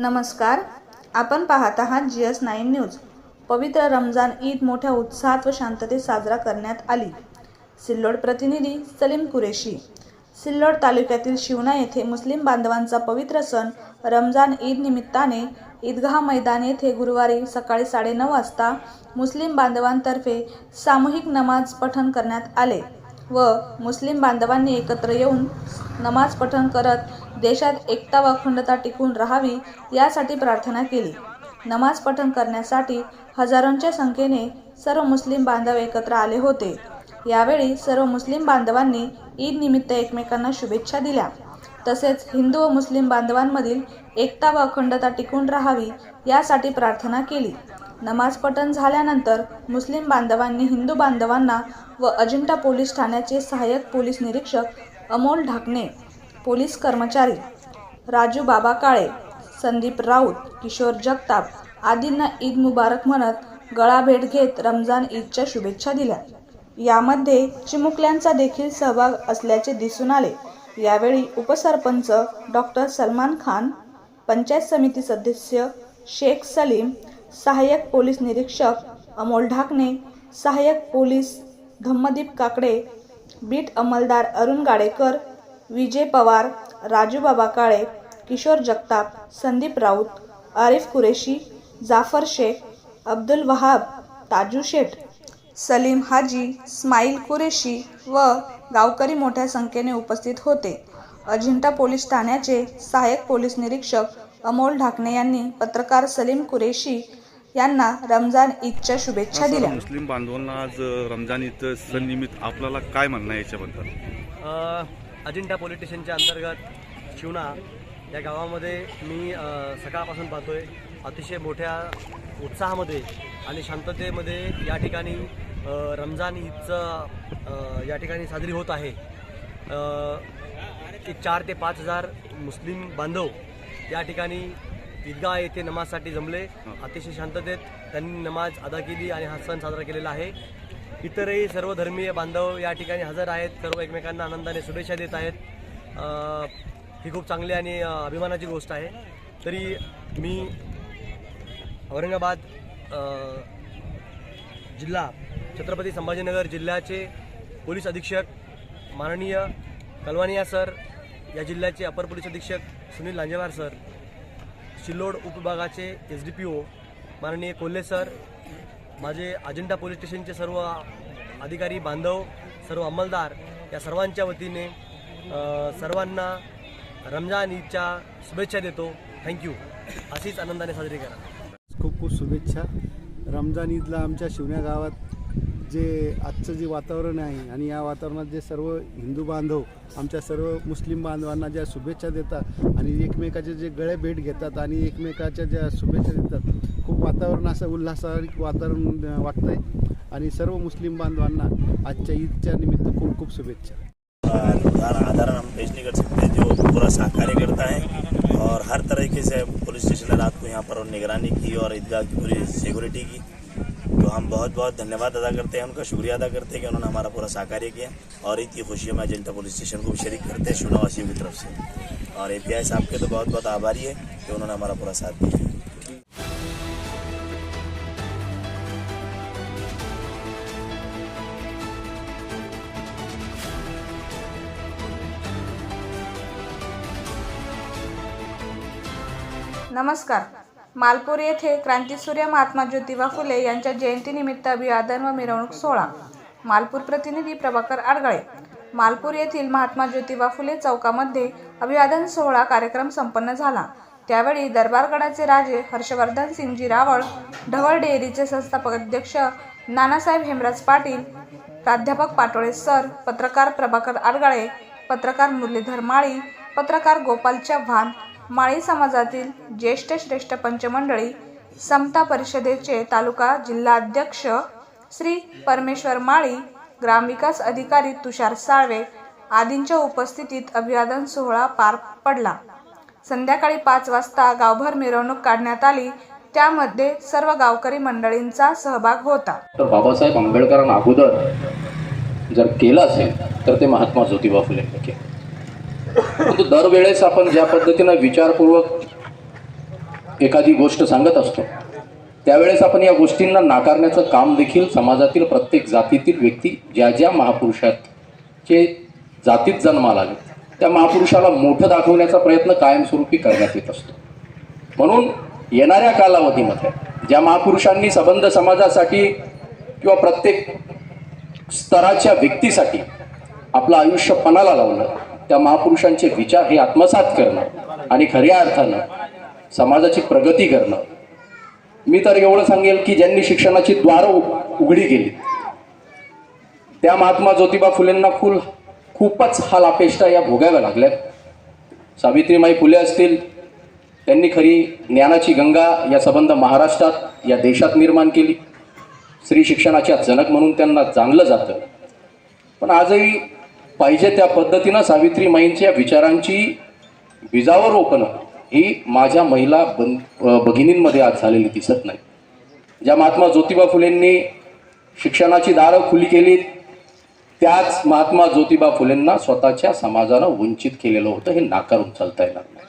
नमस्कार. आपण पाहत आहात जी एस नाईन न्यूज. पवित्र रमजान ईद मोठ्या उत्साहात व शांततेत साजरा करण्यात आली. सिल्लोड प्रतिनिधी सलीम कुरेशी. सिल्लोड तालुक्यातील शिवना येथे मुस्लिम बांधवांचा पवित्र सण रमजान ईद निमित्ताने ईदगाह मैदान येथे गुरुवारी सकाळी साडेनऊ वाजता मुस्लिम बांधवांतर्फे सामूहिक नमाज पठण करण्यात आले व मुस्लिम बांधवांनी एकत्र येऊन नमाज पठण करत देशात एकता व अखंडता टिकून राहावी यासाठी प्रार्थना केली. नमाज पठण करण्यासाठी हजारोंच्या संख्येने सर्व मुस्लिम बांधव एकत्र आले होते. यावेळी सर्व मुस्लिम बांधवांनी ईद निमित्त एकमेकांना शुभेच्छा दिल्या. तसेच हिंदू व मुस्लिम बांधवांमधील एकता व अखंडता टिकून राहावी यासाठी प्रार्थना केली. नमाज पठण झाल्यानंतर मुस्लिम बांधवांनी हिंदू बांधवांना व अजिंठा पोलीस ठाण्याचे सहाय्यक पोलीस निरीक्षक अमोल ढाकणे पोलीस कर्मचारी राजू बाबा काळे संदीप राऊत किशोर जगताप आदींना ईद मुबारक म्हणत गळा भेट घेत रमजान ईदच्या शुभेच्छा दिल्या. यामध्ये चिमुकल्यांचा देखील सहभाग असल्याचे दिसून आले. यावेळी उपसरपंच डॉक्टर सलमान खान पंचायत समिती सदस्य शेख सलीम सहाय्यक पोलीस निरीक्षक अमोल ढाकणे सहाय्यक पोलीस धम्मदीप काकडे बीट अंमलदार अरुण गाडेकर विजय पवार राजू बाबा काळे किशोर जगताप संदीप राऊत आरिफ कुरेशी जाफर शेख अब्दुल वहाब ताजू शेठ सलीम हाजी स्माईल कुरेशी व गावकरी मोठ्या संख्येने उपस्थित होते. अजिंठा पोलीस ठाण्याचे सहाय्यक पोलीस निरीक्षक अमोल ढाकणे यांनी पत्रकार सलीम कुरेशी यांना रमजान ईदच्या शुभेच्छा दिल्या. मुस्लिम बांधवांना आज रमजान ईद सण निमित्त आपल्याला काय म्हणणं आहे याच्याबद्दल? अ, अजिंठा पोलीस स्टेशनच्या अंतर्गत शिवणा या गावामध्ये मी सकाळपासून पाहतोय. अतिशय मोठ्या उत्साहामध्ये आणि शांततेमध्ये या ठिकाणी रमजान ईदचं या ठिकाणी साजरी होत आहे. चार ते पाच हजार मुस्लिम बांधव या ठिकाणी ईदगाह येथे नमाजसाठी जमले. अतिशय शांततेत त्यांनी नमाज अदा केली आणि हा सण साजरा केलेला आहे. इतरही सर्व धर्मीय बांधव या ठिकाणी हजर आहेत. सर्व एकमेकांना आनंदाने शुभेच्छा देत आहेत. ही खूप चांगली आणि अभिमानाची गोष्ट आहे. तरी मी औरंगाबाद जिल्हा छत्रपती संभाजीनगर जिल्ह्याचे पोलीस अधीक्षक माननीय कलवानिया सर या जिल्ह्याचे अपर पोलीस अधीक्षक सुनील लांजेवार सर सिल्लोड उपविभागाचे एस डी पी ओ माननीय कोल्हे सर माझे अजिंठा पोलीस स्टेशनचे सर्व अधिकारी बांधव सर्व अंमलदार या सर्वांच्या वतीने सर्वांना रमजान ईदच्या शुभेच्छा देतो. थँक्यू अशीच आनंदाने साजरी करा. खूप खूप शुभेच्छा. रमजान ईदला आमच्या शिवण्या गावात जे आजचं जे वातावरण आहे आणि या वातावरणात जे सर्व हिंदू बांधव आमच्या सर्व मुस्लिम बांधवांना ज्या शुभेच्छा देतात आणि एकमेकाचे जे गळे भेट घेतात आणि एकमेकाच्या ज्या शुभेच्छा देतात खूप वातावरण असं उल्हासारिक वातावरण अं, वाटतंय. आणि सर्व मुस्लिम बांधवांना आजच्या ईदच्या निमित्त खूप खूप शुभेच्छा. आधार हम पेश नहीं कर सकते जो पूरा सहकार्य करता है. और हर तरीके से पुलिस स्टेशन ने रात को यहाँ पर निगरानी की और ईदगाह की पूरी सिक्योरिटी की। तो हम बहुत बहुत धन्यवाद अदा करते हैं उनका शुक्रिया अदा करते हैं कि उन्होंने हमारा पूरा सहकार्य किया। और ईद की खुशियों में अजंता पुलिस स्टेशन को भी शरीक करते हैं शुनावासियों की तरफ़ से। और ए पी आई साहब के तो बहुत बहुत आभारी है कि उन्होंने हमारा पूरा साथ दिया। नमस्कार. मालपूर येथे क्रांतीसूर्य महात्मा ज्योतिबा फुले यांच्या जयंतीनिमित्त अभिवादन व मिरवणूक सोहळा. मालपूर प्रतिनिधी प्रभाकर आडगळे. मालपूर येथील महात्मा ज्योतिबा फुले चौकामध्ये अभिवादन सोहळा कार्यक्रम संपन्न झाला. त्यावेळी दरबारगडाचे राजे हर्षवर्धन सिंगजी रावळ ढवळ डेअरीचे संस्थापक अध्यक्ष नानासाहेब हेमराज पाटील प्राध्यापक पाटोळे सर पत्रकार प्रभाकर आडगळे पत्रकार मुरलीधर माळी पत्रकार गोपाल चव्हाण माळी समाजातील ज्येष्ठ श्रेष्ठ पंचमंडळी समता परिषदेचे तालुका जिल्हाध्यक्ष श्री परमेश्वर माळी ग्रामविकास अधिकारी तुषार साळवे आदींच्या उपस्थितीत अभिवादन सोहळा पार पडला. संध्याकाळी पाच वाजता गावभर मिरवणूक काढण्यात आली. त्यामध्ये सर्व गावकरी मंडळींचा सहभाग होता. तर बाबासाहेब आंबेडकरांना अगोदर जर केलं असेल तर ते महात्मा ज्योतिबा फुले दरवेळेस आपण ज्या पद्धतीनं विचारपूर्वक एखादी गोष्ट सांगत असतो. त्यावेळेस आपण या गोष्टींना नाकारण्याचं काम देखील समाजातील प्रत्येक जातीतील व्यक्ती ज्या ज्या महापुरुषाचे जातीत जन्माला लागले त्या महापुरुषाला मोठं दाखवण्याचा प्रयत्न कायमस्वरूपी करण्यात येत असतो. म्हणून येणाऱ्या कालावधीमध्ये ज्या महापुरुषांनी संबंध समाजासाठी किंवा प्रत्येक स्तराच्या व्यक्तीसाठी आपलं आयुष्य पणाला लावलं त्या महापुरुषांचे विचार हे आत्मसात करणं आणि खऱ्या अर्थानं समाजाची प्रगती करणं. मी तर एवढं सांगेल की ज्यांनी शिक्षणाची द्वारं उघडी केली. त्या महात्मा ज्योतिबा फुलेंना फुल खूपच हालापेष्टा या भोगाव्या लागल्या सावित्रीमाई फुले असतील त्यांनी खरी ज्ञानाची गंगा या संबंध महाराष्ट्रात या देशात निर्माण केली. स्त्री शिक्षणाच्या जनक म्हणून त्यांना जाणलं जातं. पण आजही पाहिजे त्या पद्धतीनं सावित्रीमाईंच्या विचारांची विजावर रोपणं ही माझ्या महिला बन भगिनींमध्ये आज झालेली दिसत नाही. ज्या महात्मा ज्योतिबा फुलेंनी शिक्षणाची दारं खुली केली त्याच महात्मा ज्योतिबा फुलेंना स्वतःच्या समाजानं वंचित केलेलं होतं हे नाकारून चालता येणार नाही.